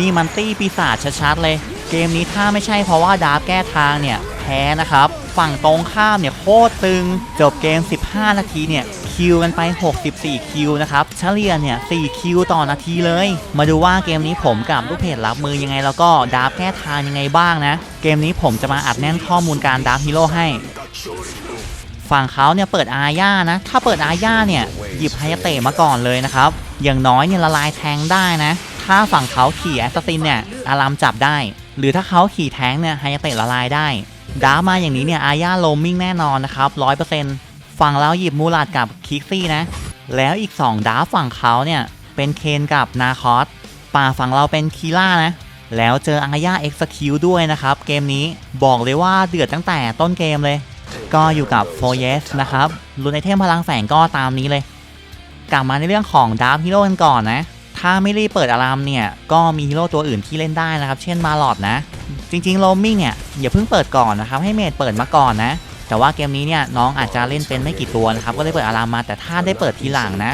นี่มันตี้ปีศาจชัดๆเลย เกมนี้ถ้าไม่ใช่เพราะว่าดาร์ฟแก้ทางเนี่ยแพ้นะครับ ฝั่งตรงข้ามเนี่ยโคตรตึง จบเกม 15 นาทีเนี่ยคิวกันไป 64 คิวนะครับ เฉลี่ยเนี่ย4คิวต่อนาทีเลย มาดูว่าเกมนี้ผมกับลูกเพจรับมือยังไง แล้วก็ดาร์ฟแก้ทางยังไงบ้างนะ เกมนี้ผมจะมาอัดแน่นข้อมูลการดาร์ฟฮีโร่ให้ฝั่งเขาเนี่ยเปิดอาญานะ ถ้าเปิดอาญาเนี่ยหยิบไฮยาเตะมาก่อนเลยนะครับ อย่างน้อยเนี่ยละลายแทงได้นะ ถ้าฝั่งเขาขี่แอสซินเนี่ยอารามจับได้ หรือถ้าเขาขี่แท้งเนี่ยไฮยาเตะละลายได้ดามาอย่างนี้เนี่ยอาญาโลมิ่งแน่นอนนะครับร้อยเปอร์เซ็นต์ฝั่งเราหยิบมูลาดกับคิกซี่นะ แล้วอีก 2 ดาฝั่งเขาเนี่ย เป็นเคนกับนาคอสป่าฝั่งเราเป็นคีล่านะ แล้วเจออาญาเอ็กซ์คิวด้วยนะครับ เกมนี้บอกเลยว่าเดือดตั้งแต่ต้นเกมเลย ก็อยู่กับ f o y e s นะครับรุนไอเทมพลังแฝงก็ตามนี้เลย กลับมาในเรื่องของดาร์ฟฮีโร่กันก่อนนะ ถ้าไม่รีบเปิดอารามเนี่ย ก็มีฮีโร่ตัวอื่นที่เล่นได้นะครับ เช่นมาลอดนะ จริงๆโรมมิ่งเนี่ย อย่าเพิ่งเปิดก่อนนะครับ ให้เมดเปิดมาก่อนนะ แต่ว่าเกมนี้เนี่ยน้องอาจจะเล่นเป็นไม่กี่ตัวนะครับ ก็เลยเปิดอารามมา แต่ถ้าได้เปิดทีหลังนะ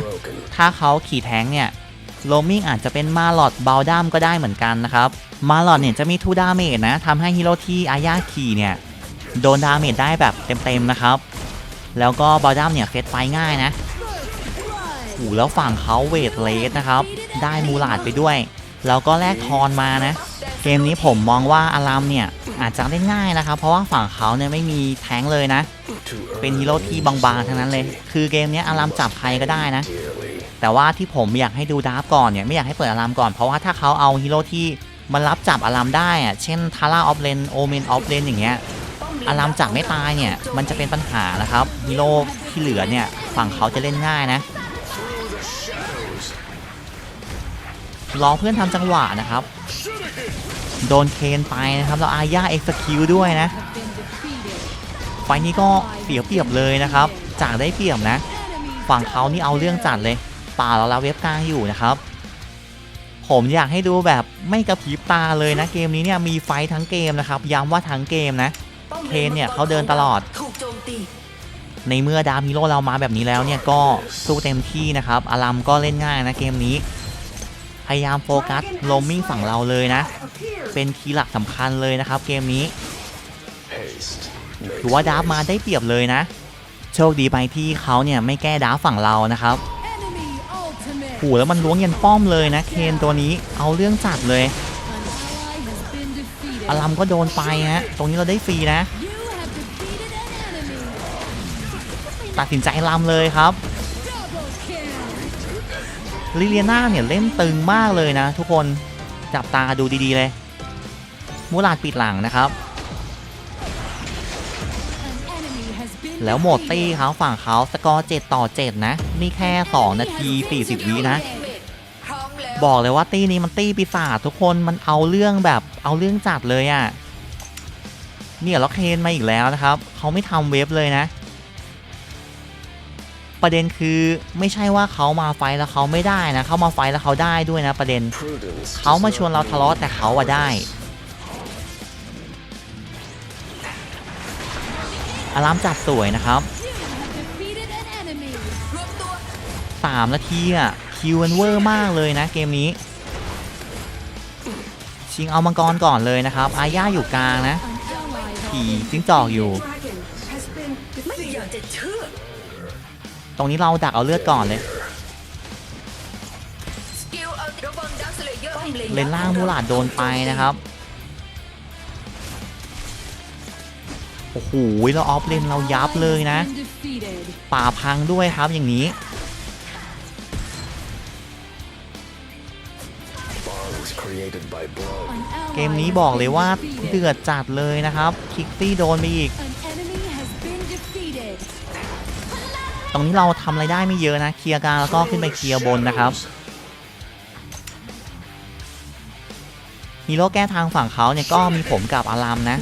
ถ้าเขาขี่แท้งเนี่ยโรมมิ่งอาจจะเป็นมาลอดเบลดัมก็ได้เหมือนกันนะครับ มาลอดเนี่ยจะมีทูดาเมจนะทำให้ฮีโร่ที่อาญาขี่เนี่ยโดนดาเมจได้แบบเต็มๆนะครับ แล้วก็บอลดัมเนี่ยเฟสไฟง่ายนะโอ้แล้วฝั่งเขาเวทเลสนะครับ ได้มูลาดไปด้วย แล้วก็แลกทอนมานะ เกมนี้ผมมองว่าอารามเนี่ยอาจจะเล่นง่ายนะครับ เพราะว่าฝั่งเขาเนี่ยไม่มีแท้งเลยนะ เป็นฮีโร่ที่บางๆทั้งนั้นเลย คือเกมนี้อารามจับใครก็ได้นะ แต่ว่าที่ผมอยากให้ดูดาร์ฟก่อนเนี่ยไม่อยากให้เปิดอารามก่อน เพราะว่าถ้าเขาเอาฮีโร่ที่มันรับจับอารามได้อะเช่นทาร่าออฟเลนโอเมนออฟเลนอย่างเงี้ยอารามจับไม่ตายเนี่ยมันจะเป็นปัญหานะครับฮีโร่ที่เหลือเนี่ยฝั่งเขาจะเล่นง่ายนะ รอเพื่อนทำจังหวะนะครับ โดนเคนไปนะครับแล้วอาญาเอ็กซ์คิวด้วยนะ ไฟนี้ก็เสียเปรียบเลยนะครับ จากได้เปรียบนะ ฝั่งเขานี่เอาเรื่องจัดเลยป่าเราลาเว็บกลางอยู่นะครับ ผมอยากให้ดูแบบไม่กระพริบตาเลยนะเกมนี้เนี่ยมีไฟทั้งเกมนะครับ ย้ำว่าทั้งเกมนะเคนเนี่ยเขาเดินตลอด ในเมื่อดามฮีโรเรามาแบบนี้แล้วเนี่ยก็สู้เต็มที่นะครับอารัมก็เล่นง่ายนะเกมนี้ พยายามโฟกัสโลมมิ่งฝั่งเราเลยนะ เป็นคีย์หลักสำคัญเลยนะครับเกมนี้ถือว่าดาร์ฟมาได้เปรียบเลยนะ โชคดีไปที่เขาเนี่ยไม่แก้ดาร์ฟฝั่งเรานะครับโหแล้วมันล้วงยันป้อมเลยนะเคนตัวนี้เอาเรื่องจัดเลยอารัมก็โดนไปฮะ ตรงนี้เราได้ฟรีนะ ตัดสินใจลำเลยครับ ลิเลียนาเนี่ยเล่นตึงมากเลยนะ ทุกคนจับตาดูดีๆเลย มูลาดปิดหลังนะครับ แล้วโหมดตี้เขาฝั่งเขาสกอร์7ต่อ 7 นะ นี่แค่ 2 นาที 40 วินะ บอกเลยว่าตี้นี้มันตี้ปีศาจทุกคนมันเอาเรื่องแบบเอาเรื่องจัดเลยอะ่ะเนี่ยล็อกเคนมาอีกแล้วนะครับ เขาไม่ทำเว็บเลยนะ ประเด็นคือไม่ใช่ว่าเขามาไฟท์แล้วเขาไม่ได้นะเขามาไฟท์แล้วเขาได้ด้วยนะประเด็นเขามาชวนเราทะเลาะแต่เขาอะได้ อารามจัดสวยนะครับรวมตัว3นาทีอะคิวมันเวอร์มากเลยนะเกมนี้ ชิงเอามังกรก่อนเลยนะครับ อาญาอยู่กลางนะขี่จิ้งจอกอยู่ ตรงนี้เราดักเอาเลือดก่อนเลยเระวังดักสเลนล่างมูลาดโดนไปนะครับ โอ้โหเราออฟเลนเรายับเลยนะ ป่าพังด้วยครับอย่างนี้ เกมนี้บอกเลยว่าเดือดจัดเลยนะครับ คิกซี่โดนไปอีก ตรงนี้เราทำอะไรได้ไม่เยอะนะ เคลียร์กลางแล้วก็ขึ้นไปเคลียร์บนนะครับฮีโร่แก้ทางฝั่งเขาเนี่ยก็มีผมกับอารามนะ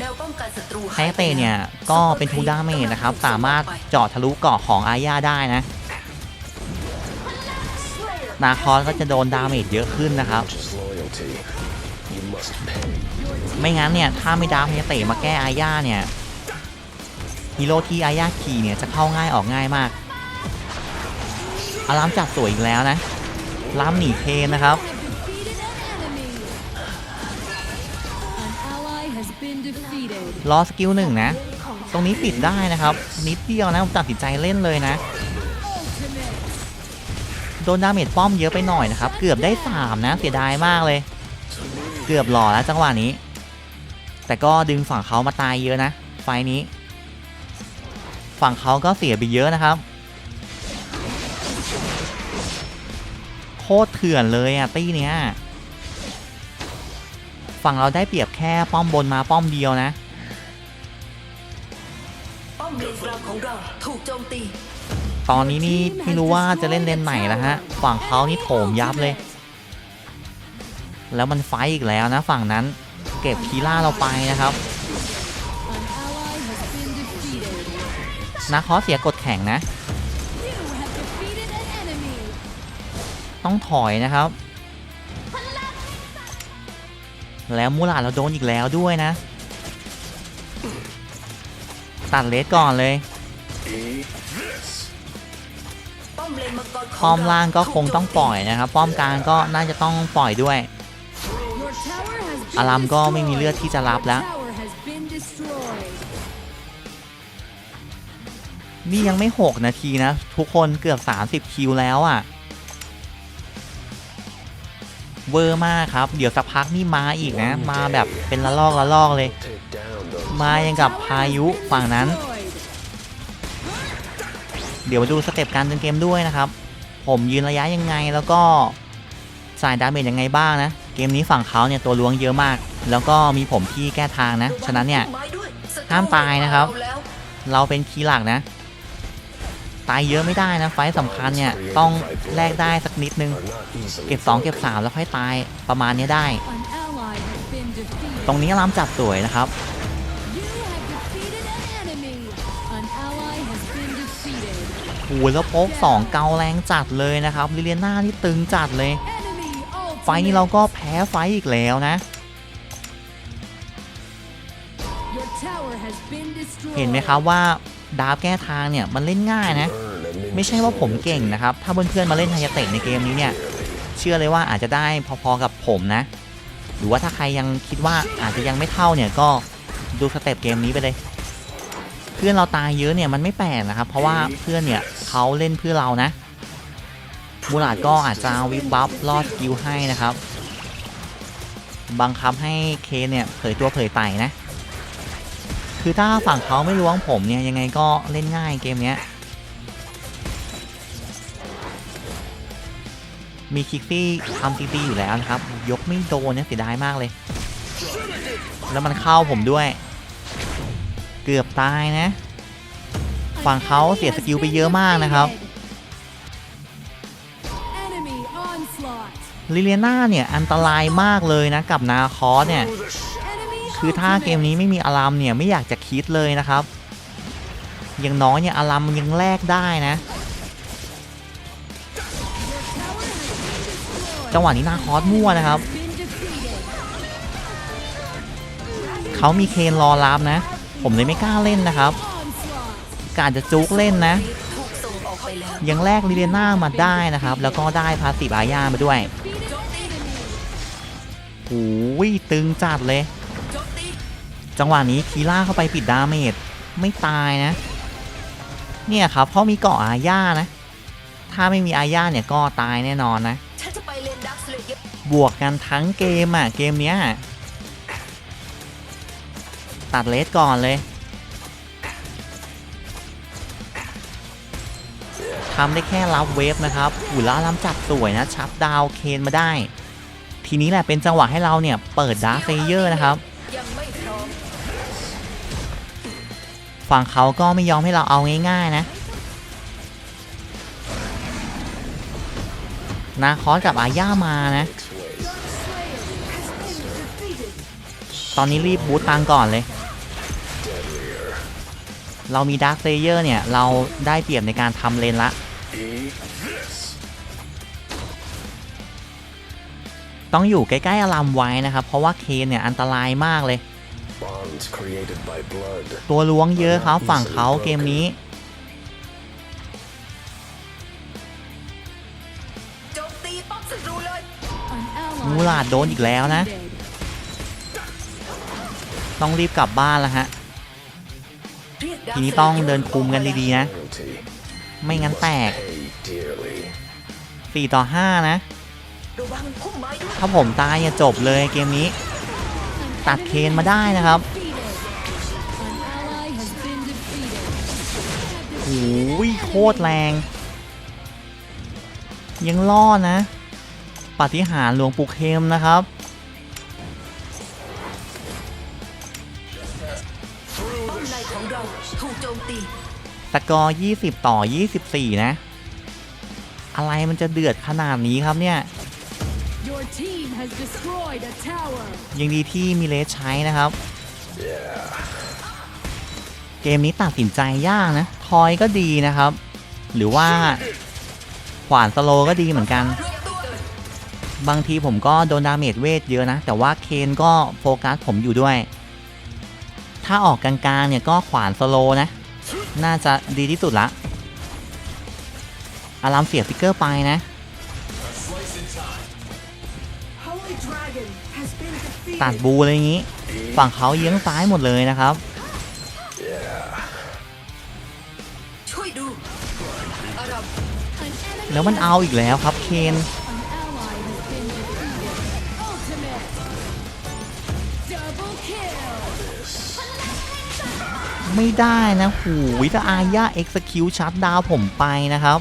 ไฮเตเนี่ยก็เป็นทูด้าเมจนะครับ สามารถเจาะทะลุเกาะของอาญาได้นะ นาคอนก็จะโดนดาเมจเยอะขึ้นนะครับ ไม่งั้นเนี่ยถ้าไม่ดาเมจเตะมาแก้อาญาเนี่ยฮีโร่ที่อาญาขี่เนี่ยจะเข้าง่ายออกง่ายมาก อารามจับสวยอีกแล้วนะลามหนีเคนนะครับ รอสกิลหนึ่งนะ ตรงนี้ปิดได้นะครับ นิดเดียวนะผมตัดสินใจเล่นเลยนะ โดนดาเมจป้อมเยอะไปหน่อยนะครับ เกือบได้ 3 นะ เสียดายมากเลย เกือบหล่อแล้วจังหวะนี้ แต่ก็ดึงฝั่งเขามาตายเยอะนะ ไฟนี้ ฝั่งเขาก็เสียไปเยอะนะครับ ตรเถื่อนเลยอะตี้เนี้ยฝั่งเราได้เปรียบแค่ป้อมบนมาป้อมเดียวนะ ป้อมเลนกลางของเราถูกโจมตี ตอนนี้นี่ไม่รู้ว่าจะเล่นเลนไหนแล้วฮะ ฝั่งเขานี่โถมยับเลย แล้วมันไฟต์อีกแล้วนะฝั่งนั้น เก็บคีล่าเราไปนะครับ An ally has been defeated. นาคอสเสียกดแข่งนะ ต้องถอยนะครับ แล้วมูลาเราโดนอีกแล้วด้วยนะ ตัดเลสก่อนเลยป้อมล่างก็คงต้องปล่อยนะครับ ป้อมกลางก็น่าจะต้องปล่อยด้วย อารามก็ไม่มีเลือดที่จะรับแล้ว นี่ยังไม่ 6 นาทีนะ ทุกคนเกือบ 30 คิวแล้วอะ่ะ เวอร์มากครับ เดี๋ยวสักพักนี่มาอีกนะ มาแบบเป็นละลอกละลอกเลย มายังกับพายุฝั่งนั้น Destroyed. เดี๋ยวมาดูสเต็ปการเดินเกมด้วยนะครับ ผมยืนระยะยังไงแล้วก็สายดาเมจยังไงบ้างนะ เกมนี้ฝั่งเขาเนี่ยตัวล้วงเยอะมาก แล้วก็มีผมที่แก้ทางนะ ฉะนั้นเนี่ยไม้ด้วยศัตรูห้ามตายนะครับเอแล้วเราเป็นคีย์หลักนะ ตายเยอะไม่ได้นะ ไฟสำคัญเนี่ย ต้องแลกได้สักนิดนึง เก็บ 2 เก็บ 3 แล้วค่อยตายประมาณนี้ได้ ตรงนี้รามจับสวยนะครับ You have defeated an enemy. An ally has been defeated. โอ้แล้วโป๊ก2 เกาแรงจัดเลยนะครับลิเลียน่านี่ตึงจัดเลย ไฟนี้เราก็แพ้ไฟอีกแล้วนะเห็นไหมครับว่า ดาบแก้ทางเนี่ยมันเล่นง่ายนะ ไม่ใช่ว่าผมเก่งนะครับ ถ้าเพื่อนๆมาเล่นไฮยาเตะในเกมนี้เนี่ย เชื่อเลยว่าอาจจะได้พอๆกับผมนะ หรือว่าถ้าใครยังคิดว่าอาจจะยังไม่เท่าเนี่ยก็ดูสเต็ปเกมนี้ไปเลย เพื่อนเราตายเยอะเนี่ยมันไม่แปลกนะครับ เพราะว่าเพื่อนเนี่ยเขาเล่นเพื่อเรานะมูลาดก็อาจจะวิบวับลอดสกิลให้นะครับ บังคับให้เคนเนี่ยเผยตัวเผยไต่นะ คือถ้าฝั่งเขาไม่ล้วงผมเนี่ยยังไงก็เล่นง่ายเกมเนี้ย มีคิกซี่ทำซีซีอยู่แล้วนะครับ ยกไม่โดนเนี่ยเสียดายมากเลย แล้วมันเข้าผมด้วย เกือบตายนะ ฝั่งเขาเสียสกิลไปเยอะมากนะครับลิเลียนาเนี่ยอันตรายมากเลยนะกับนาคอสเนี่ย คือถ้าเกมนี้ไม่มีอารามเนี่ยไม่อยากจะคิดเลยนะครับอย่างน้อยเนี่ยอารามมันยังแลกได้นะ จังหวะนี้นาคอสมั่วนะครับ เขามีเคนรอรับนะ ผมเลยไม่กล้าเล่นนะครับ การจะจุกเล่นนะ ยังแลกลิเลียนามาได้นะครับ แล้วก็ได้พาสิบอาญามาด้วยโอ้ยตึงจัดเลย จังหวะนี้คีล่าเข้าไปปิดดาเมจไม่ตายนะ เนี่ยครับเขาะมีเกาะอาญานะ ถ้าไม่มีอาญาเนี่ยก็ตายแน่นอนนะ บวกกันทั้งเกมอะ เกมเนี้ย ตัดเลสก่อนเลยทำได้แค่รับเวฟนะครับอุล่าล้ำจับสวยนะ ชับดาวเคนมาได้ ทีนี้แหละเป็นจังหวะให้เราเนี่ย เปิดดาร์เซเยอร์นะครับ ฝั่งเขาก็ไม่ยอมให้เราเอาง่ายๆนะนาคอสกับอาย่ามานะ ตอนนี้รีบบูตตังก่อนเลย เรามีดาร์คเซเยอร์เนี่ย เราได้เปรียบในการทำเลนละ ต้องอยู่ใกล้ๆอลัมไว้นะครับ เพราะว่าเคนเนี่ย อันตรายมากเลย Bonds created by blood ตัวล้วงเยอะครับฝั่งเขาเกมนี้โจมตีป้อมศัตรูเลย An ally มูลาดโดนอีกแล้วนะ defeated. ต้องรีบกลับบ้านแล้วฮะเรียก Dark ทีนี้ต้อง Slayer เดินคุมกันดีๆนะ Loyalty ไม่งั้น must แตก pay dearly. 4ต่อ 5 นะระวังพุ่มไม้ด้วยถ้าผมตายเนี่ยจบเลยเกมนี้ ตัดเคนมาได้นะครับโอ้ยโคตรแรง ยังรอดนะ ปฏิหารหลวงปู่เข็มนะครับป้อราถูกโจมตีสกอร์ 20 ต่อ 24 นะ อะไรมันจะเดือดขนาดนี้ครับเนี่ย has destroyed a tower. ยังดีที่มีเลสใช้นะครับ เกมนี้ตัดสินใจยากนะ ทอยก็ดีนะครับ หรือว่า ขวานสโลก็ดีเหมือนกัน บางทีผมก็โดนดาเมจเวทเยอะนะ แต่ว่าเคนก็โฟกัสผมอยู่ด้วย ถ้าออกกลางๆเนี่ยก็ขวานสโลนะ น่าจะดีที่สุดละ อารามเสียฟิกเกอร์ไปนะ ตัดบูอะไรอย่างนี้ ฝั่งเขาเยื้องซ้ายหมดเลยนะครับช่วยดูอารับ An enemy แล้วมัน has เอาอีกแล้วครับเคน An ally has been defeated. Ultimate. Double kill. ไม่ได้นะหูวิถ้าอาญาเอ็กซ์คิวชัดดาวผมไปนะครับ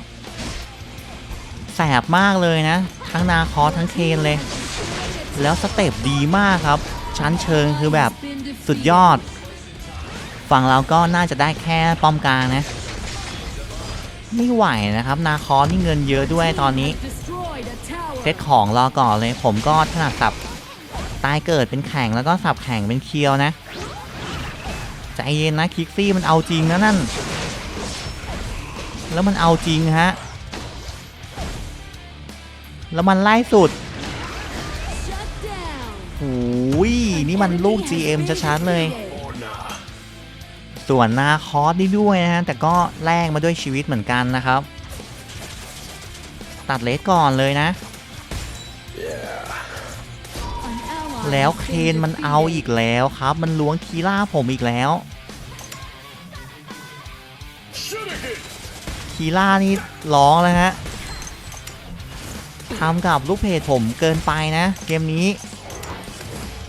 แสบมากเลยนะ ทั้งนาคอสทั้งเคนเลย แล้วสเต็ปดีมากครับ ชั้นเชิงคือแบบสุดยอด ฝั่งเราก็น่าจะได้แค่ป้อมกลางนะ ไม่ไหวนะครับ นาคอนี่เงินเยอะด้วยตอนนี้เซตของรอก่อนเลยผมก็ถนัดสับตายเกิดเป็นแข่งแล้วก็สับแข่งเป็นเคียวนะใจเย็นนะคิกซี่มันเอาจริงนะนั่น แล้วมันเอาจริงฮะ แล้วมันไล่สุด down. โอ้ยนี่มันลูก GM ชัดๆเลย ส่วนนาคอสได้ด้วยนะฮะ แต่ก็แลกมาด้วยชีวิตเหมือนกันนะครับ ตัดเลสก่อนเลยนะ แล้วเคนมันเอาอีกแล้วครับ มันล้วงคีล่าผมอีกแล้วคีล่านี่ร้องแล้วฮะทำกับลูกเพจผมเกินไปนะ เกมนี้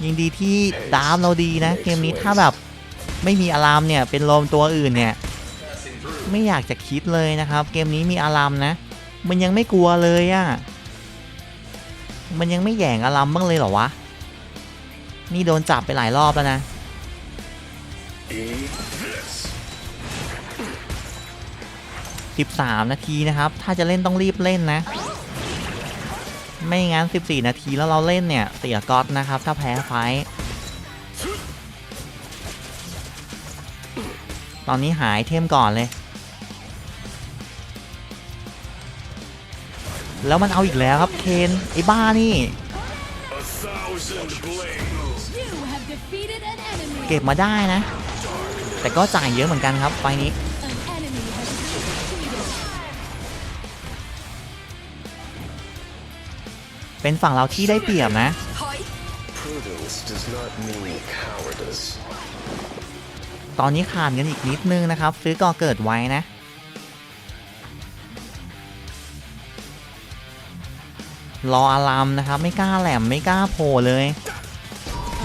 ยิงดีที่ดาร์ฟเราดีนะ เกมนี้ถ้าแบบไม่มีอารามเนี่ยเป็นโลมตัวอื่นเนี่ย ไม่อยากจะคิดเลยนะครับ เกมนี้มีอารามนะ มันยังไม่กลัวเลยอะ่ะมันยังไม่แหย่งอารามบ้างเลยเหรอวะ นี่โดนจับไปหลายรอบแล้วนะ Eat this. 13 นาทีนะครับ ถ้าจะเล่นต้องรีบเล่นนะ ไม่งั้น 14 นาทีแล้วเราเล่นเนี่ย เสียก๊อตนะครับ ถ้าแพ้ไฟท์ตอนนี้หายเทมก่อนเลย แล้วมันเอาอีกแล้วครับเคนไอ้บ้านี่ A thousand blades. You have defeated an enemy. เก็บมาได้นะ แต่ก็จ่ายเยอะเหมือนกันครับไฟล์นี้ เป็นฝั่งเราที่ได้เปรียบนะถอย Prudence does not mean cowardice. ตอนนี้ขาดเงินอีกนิดนึงนะครับ ซื้อก่อเกิดไว้นะ รออารามนะครับ ไม่กล้าแหลมไม่กล้าโผล่เลย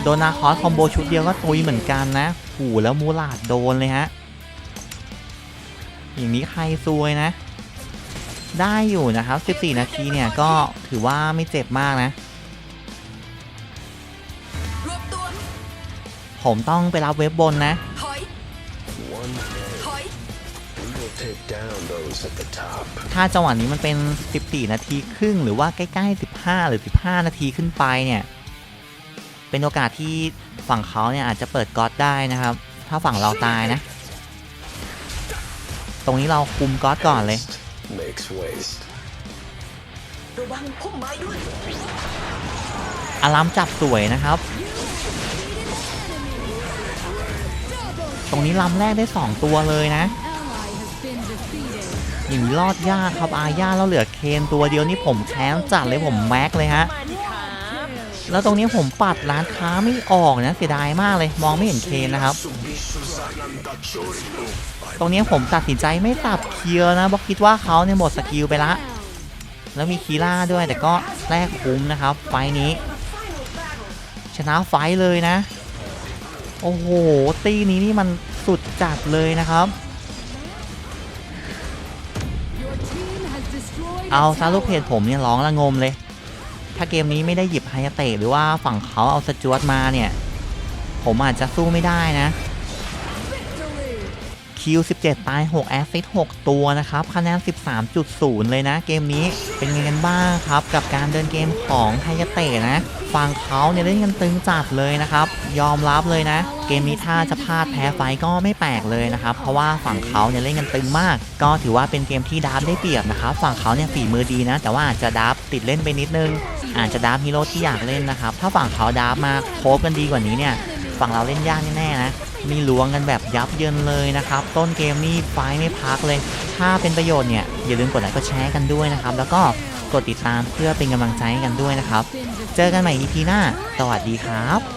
โดนนาคอสคอมโบชุดเดียวก็ตุยเหมือนกันนะหูแล้วมูลาดโดนเลยฮะ อย่างนี้ใครซวยนะ ได้อยู่นะครับ 14 นาทีเนี่ยก็ถือว่าไม่เจ็บมากนะ ผมต้องไปรับเว็บบนนะ ถ้าจังหวะนี้มันเป็น 14 นาทีครึ่งหรือว่าใกล้ๆ 15 หรือ 15 นาทีขึ้นไปเนี่ย เป็นโอกาสที่ฝั่งเขาเนี่ยอาจจะเปิดก๊อตได้นะครับ ถ้าฝั่งเราตายนะ ตรงนี้เราคุมก๊อตก่อนเลย makes waste. ระวังพุ่มไม้ด้วยอารามจับสวยนะครับ ตรงนี้ลำแรกได้ 2 ตัวเลยนะ Ally has been defeated. อย่างนี้รอดยากครับอาญาแล้วเหลือเคนตัวเดียวนี่ผมแค้นจัดเลยผมแม็กเลยฮะ แล้วตรงนี้ผมปัดร้านค้าไม่ออกนะเสียดายมากเลย มองไม่เห็นเคนนะครับ ตรงนี้ผมตัดสินใจไม่สับเคียวนะเพราะคิดว่าเขาเนี่ยหมดสกิลไปละ แล้วมีคีล่าด้วยแต่ก็แลกคุ้มนะครับ ไฟนี้ ชนะไฟเลยนะ โอ้โห ตีนี้นี่มันสุดจัดเลยนะครับ เอาซาลูกเพจผมเนี่ยร้องระงมเลย ถ้าเกมนี้ไม่ได้หยิบไฮยาเตะหรือว่าฝั่งเขาเอาสจวตมาเนี่ย ผมอาจจะสู้ไม่ได้นะ คิว 17 ตาย 6 แอสซิส6ตัวนะครับ คะแนน 13.0 เลยนะ เกมนี้เป็นไงกันบ้างครับ กับการเดินเกมของไฮยเตะนะฝั่งเขาเนี่ยเล่นกันตึงจัดเลยนะครับ ยอมรับเลยนะ เกมนี้ถ้าจะพลาดแพ้ไฟก็ไม่แปลกเลยนะครับ เพราะว่าฝั่งเขาเนี่ยเล่นกันตึงมาก ก็ถือว่าเป็นเกมที่ดับได้เปรียบนะครับ ฝั่งเขาเนี่ยฝีมือดีนะ แต่ว่าอาจจะดับติดเล่นไปนิดนึง อาจจะดับฮีโร่ที่อยากเล่นนะครับ ถ้าฝั่งเขาดับมาโคบกันดีกว่านี้เนี่ย ฝั่งเราเล่นยากแน่ๆนะ มีล้วงกันแบบยับเยินเลยนะครับ ต้นเกมนี่ไฟไม่พักเลย ถ้าเป็นประโยชน์เนี่ย อย่าลืมกดไลค์กดแชร์กันด้วยนะครับ แล้วก็กดติดตามเพื่อเป็นกำลังใจให้กันด้วยนะครับ เจอกันใหม่ EP หน้า สวัสดีครับ